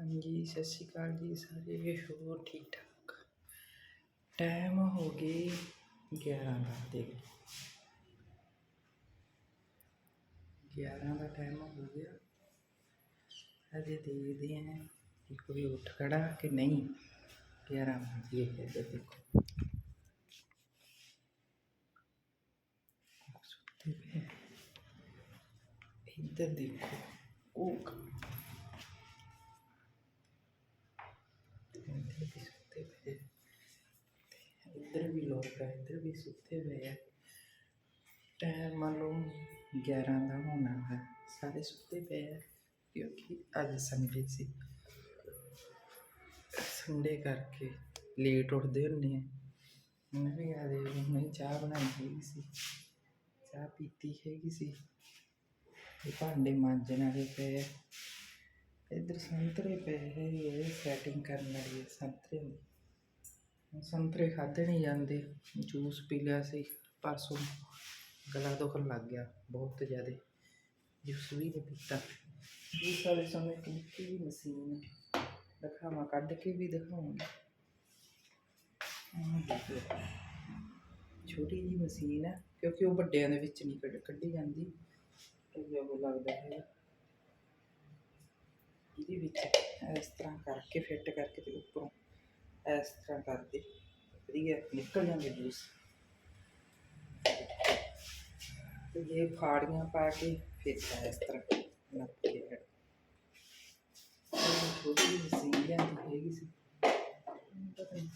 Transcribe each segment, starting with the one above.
ਹਾਂਜੀ, ਸਤਿ ਸ਼੍ਰੀ ਅਕਾਲ ਜੀ ਸਾਰੇ, ਹੋਰ ਠੀਕ ਠਾਕ ਟਾਈਮ ਹੋ ਗਏ 11 ਦਾ ਦੇਖ 11 ਦਾ ਟਾਈਮ ਹੋ ਗਿਆ। ਅਜੇ ਦੇਖਦੇ ਹਾਂ ਕਿ ਕੋਈ ਉੱਠ ਖੜਾ ਕਿ ਨਹੀਂ। 11 ਵਜੇ ਹੈ ਦੇਖੋ। ਸੁੱਤੇ ਪਏ ਇੱਧਰ ਦੇਖੋ, ਉਹ ਇੱਧਰ ਵੀ ਸੁੱਤੇ ਪਏ ਤੇ ਇੱਧਰ ਵੀ ਲੋਕ ਹੈ ਇੱਧਰ ਵੀ ਸੁੱਤੇ ਪਏ ਆ। ਟਾਈਮ ਮੰਨ 11 ਦਾ ਹੋਣਾ ਹੈ, ਸਾਰੇ ਸੁੱਤੇ ਪਏ ਹੈ ਕਿਉਂਕਿ ਅੱਜ ਸੰਡੇ ਸੀ। ਸੰਡੇ ਕਰਕੇ ਲੇਟ ਉੱਠਦੇ ਹੁੰਦੇ ਆ। ਮੈਂ ਵੀ ਆ ਦੇ ਮੈਂ ਚਾਹ ਬਣਾਈ ਹੈਗੀ ਸੀ। ਚਾਹ ਪੀਤੀ ਹੈਗੀ ਸੀ। ਤੇ ਭਾਂਡੇ ਮਾਂਜਣ ਵਾਲੇ ਪਏ ਆ ਇੱਧਰ ਸੰਤਰੇ ਪਏ ਹੈਗੇ ਸੈਟਿੰਗ ਕਰਨ ਵਾਲੀ ਹੈ ਸੰਤਰੇ ਦੀ। ਸੰਤਰੇ ਖਾਧੇ ਨਹੀਂ ਜਾਂਦੇ ਜੂਸ ਪੀ ਲਿਆ ਸੀ, ਪਰਸੋਂ ਗਲਾ ਦੁਖਣ ਲੱਗ ਗਿਆ ਬਹੁਤ ਜ਼ਿਆਦਾ। ਜੂਸ ਵੀ ਨਹੀਂ ਪੀਤਾ। ਜੂਸ ਵਾਲੇ ਸਮੇਂ ਕੀ ਵੀ ਮਸ਼ੀਨ ਦਿਖਾਵਾਂ, ਕੱਢ ਕੇ ਵੀ ਦਿਖਾਉਂਗੀ ਛੋਟੀ ਜੀ ਮਸ਼ੀਨ ਹੈ ਕਿਉਂਕਿ ਉਹ ਵੱਡਿਆਂ ਦੇ ਵਿੱਚ ਨਹੀਂ ਕੱਢ ਕੱਢੀ ਜਾਂਦੀ। ਤੇ ਉਹ ਲੱਗਦਾ ਹੈ ਇਹਦੇ ਵਿੱਚ ਇਸ ਤਰ੍ਹਾਂ ਕਰਕੇ ਫਿੱਟ ਕਰਕੇ ਤੇ ਉੱਪਰੋਂ ਇਸ ਤਰ੍ਹਾਂ ਕਰਦੇ ਵਧੀਆ ਨਿਕਲ ਜਾਂਦੇ ਜੂਸ ਤੇ ਇਹ ਫਾੜੀਆਂ ਪਾ ਕੇ ਫਿਰ ਇਸ ਤਰ੍ਹਾਂ ਨੱਪ ਕੇ ਇਹ ਛੋਟੀ ਜਿਹੀ ਮਸ਼ੀਨ ਲਿਆਂਦੀ ਹੈਗੀ ਸੀ ਪਤਾ ਨਹੀਂ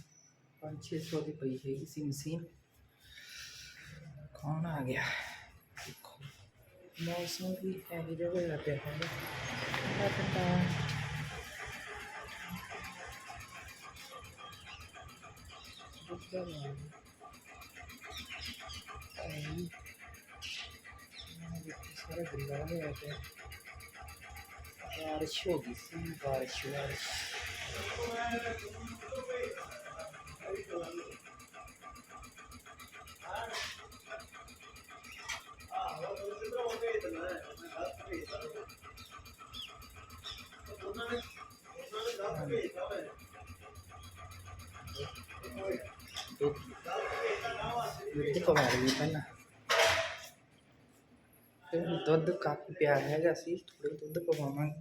ਪੰਜ ਛੇ ਸੌ ਦੀ ਪਈ ਹੈਗੀ ਸੀ ਮਸ਼ੀਨ ਕੌਣ ਆ ਗਿਆ ਦੇਖੋ ਮੌਸਮ ਵੀ ਇਹੋ ਜਿਹਾ ਹੋਇਆ ਪਿਆ ਹੈ ਠੰਡਾ ਠੰਡਾ ਆਈ ਸਾਰਾ ਗਿੱਲਾ ਹੋਇਆ ਪਿਆ ਬਾਰਿਸ਼ ਹੋ ਦੁੱਧ ਪਵਾ ਲਈ ਪਹਿਲਾਂ। ਫਿਰ ਦੁੱਧ ਕਾਫੀ ਪਿਆ ਹੈਗਾ ਸੀ ਥੋੜਾ ਦੁੱਧ ਪਵਾਵਾਂਗੇ।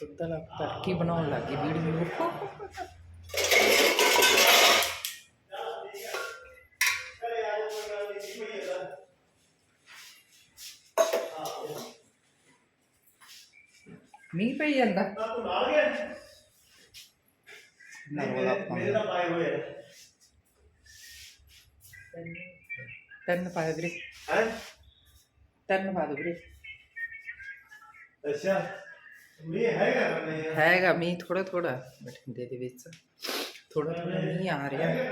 ਦੁੱਧ ਵਾਲਾ ਤੜਕੀ ਬਣਾਉਣ ਲੱਗੀ ਵੀਡੀਓ। ਮੀਂਹ ਪਈ ਜਾਂਦਾ। ਤੂੰ ਨਾਲ ਗਿਆ ਨਾ ਰੌਲਾ ਮੇਰੇ ਤਾਂ ਪਾਏ ਹੋਏ ਆ। ਤਿੰਨ ਪਾ ਵੀਰੇ। ਹੈ? ਤਿੰਨ ਪਾ ਦੋ ਵੀਰੇ। ਅੱਛਾ। ਮੀਂਹ ਹੈਗਾ ਕਰਨੇ ਆ। ਹੈਗਾ ਮੀਂਹ ਥੋੜਾ ਥੋੜਾ ਬਠਿੰਡੇ ਦੇ ਵਿੱਚ। ਥੋੜਾ ਥੋੜਾ ਮੀਂਹ ਆ ਰਿਹਾ। ਤੇ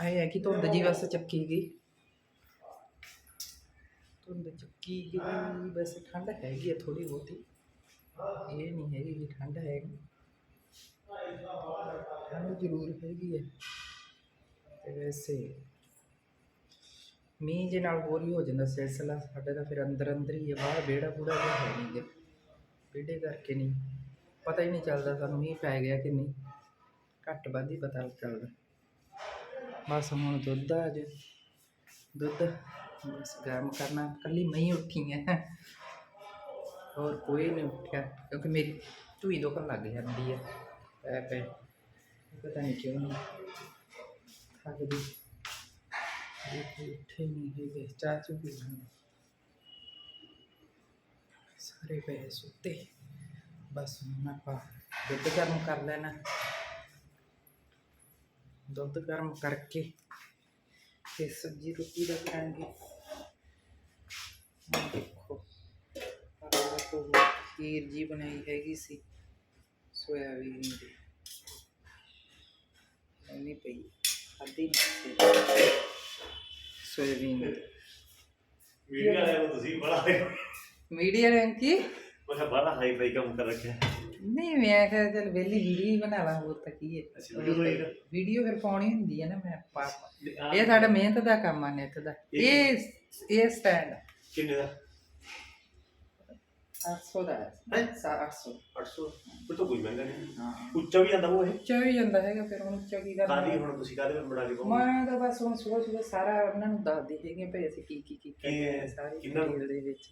ਆਏ ਹੈ ਕਿ ਧੁੰਦ ਜੀ ਬਸ ਚੱਕੀ ਗਈ। ਧੁੰਦ ਚੁੱਕੀ ਗਈ ਬਸ ਠੰਡ ਹੈਗੀ ਆ ਥੋੜੀ ਬਹੁਤੀ। ਇਹ ਨਹੀਂ ਹੈਗੀ ਕਿ ਠੰਡ ਹੈਗੀ। ਠੰਡ ਜ਼ਰੂਰ ਹੈਗੀ ਹੈ ਤੇ ਵੈਸੇ ਮੀਂਹ ਦੇ ਨਾਲ ਹੋਰ ਹੀ ਹੋ ਜਾਂਦਾ ਸਿਲਸਿਲਾ, ਸਾਡੇ ਤਾਂ ਫਿਰ ਅੰਦਰ ਅੰਦਰ ਹੀ ਹੈ ਬਾਹਰ ਵਿਹੜਾ ਬੂੜਾ ਜਿਹਾ ਹੈ ਨਹੀਂ ਗੇ। ਵਿਹੜੇ ਕਰਕੇ ਨਹੀਂ। ਪਤਾ ਹੀ ਨਹੀਂ ਚੱਲਦਾ ਸਾਨੂੰ ਮੀਂਹ ਪੈ ਗਿਆ ਕਿ ਨਹੀਂ। ਘੱਟ ਵੱਧ ਹੀ ਪਤਾ ਚੱਲਦਾ। ਬਸ ਹੁਣ ਦੁੱਧ ਆ ਜੇ। ਦੁੱਧ ਬਸ ਗਰਮ ਕਰਨਾ ਕੱਲੀ ਮੈਂ ਹੀ ਉੱਠੀ ਹੈ ਹੋਰ ਕੋਈ ਨਹੀਂ ਉੱਠਿਆ ਕਿਉਂਕਿ ਮੇਰੀ ਧੂਈ ਦੁਖਣ ਲੱਗ ਜਾਂਦੀ ਹੈ ਪੈ ਪੈ ਪਤਾ ਨਹੀਂ ਕਿਉਂ ਨਹੀਂ ਥੱਕਦੀ ਇਹ ਕੋਈ ਉੱਠੇ ਨਹੀਂ ਹੈਗੇ ਚਾਹ ਚੁ ਪੀ ਲੈਂਦੇ ਸਾਰੇ ਪਏ ਸੁੱਤੇ ਬਸ ਹੁਣ ਆਪਾਂ ਦੁੱਧ ਗਰਮ ਕਰ ਲੈਣਾ ਦੁੱਧ ਗਰਮ ਕਰਕੇ ਤੇ ਸਬਜ਼ੀ ਰੋਟੀ ਦਾ ਆਹ ਦੇਖੋ ਆਹ ਤੋਂ ਖੀਰ ਜੀ ਬਣਾਈ ਹੈਗੀ ਸੀ ਸੋਇਆਬੀਨ ਦੀ ਇੰਨੀ ਪਈ ਅੱਧੀ ਸੋਇਆਬੀਨ ਵੀਡੀਓ ਵਾਲੇ ਨੂੰ ਤੁਸੀਂ ਬੜਾ ਮੀਡੀਆ ਰੈਂਕ ਕੀ ਮੈਂ ਬੜਾ ਹਾਈ ਫਾਈ ਕੰਮ ਕਰ ਰੱਖਿਆ ਨਹੀਂ ਮੈਂ ਕਿਹਾ ਚੱਲ ਵਿਹਲੀ ਵੀਡੀਓ ਹੀ ਬਣਾ ਲਾਂ ਹੋਰ ਤਾਂ ਕੀ ਹੈ। ਅੱਛਾ, ਬਣਾਈ। ਵੀਡੀਓ ਫਿਰ ਪਾਉਣੀ ਹੁੰਦੀ ਹੈ ਨਾ ਮੈਂ ਪਾ ਇਹ ਸਾਡਾ ਮਿਹਨਤ ਦਾ ਕੰਮ ਆ ਨੈਟ ਦਾ। ਇਹ ਇਹ ਸਟੈਂਡ ਕਿੰਨੇ ਦਾ? 800 ਦਾ ਹੈ। ਹੈਂ? 800 800 ਫਿਰ ਤਾਂ ਕੋਈ ਮਹਿੰਗਾ ਨਹੀਂ। ਹਾਂ। ਉੱਚਾ ਵੀ ਜਾਂਦਾ ਉਹ ਇਹ ਉੱਚਾ ਵੀ ਜਾਂਦਾ ਹੈਗਾ ਫਿਰ ਹੁਣ ਉੱਚਾ ਕੀ ਕਰਨਾ? ਕਾਦੀ ਹੁਣ ਤੁਸੀਂ ਕਾਦੇ ਬਣਾ ਕੇ ਪਾਉਂਗੇ ਮੈਂ ਤਾਂ ਬਸ ਹੁਣ ਸੁਬਹ ਸਾਰਾ ਉਹਨਾਂ ਨੂੰ ਦੱਸਦੀ ਹੈਗੀ ਭਈ ਅਸੀਂ ਕੀ ਕੀ ਕੀ ਕਰਦੇ ਕੀ- ਹਾਂ? ਸਾਰੀ ਕਿੰਨਾ- ਡਿਟੇਲ ਦੇ ਵਿੱਚ।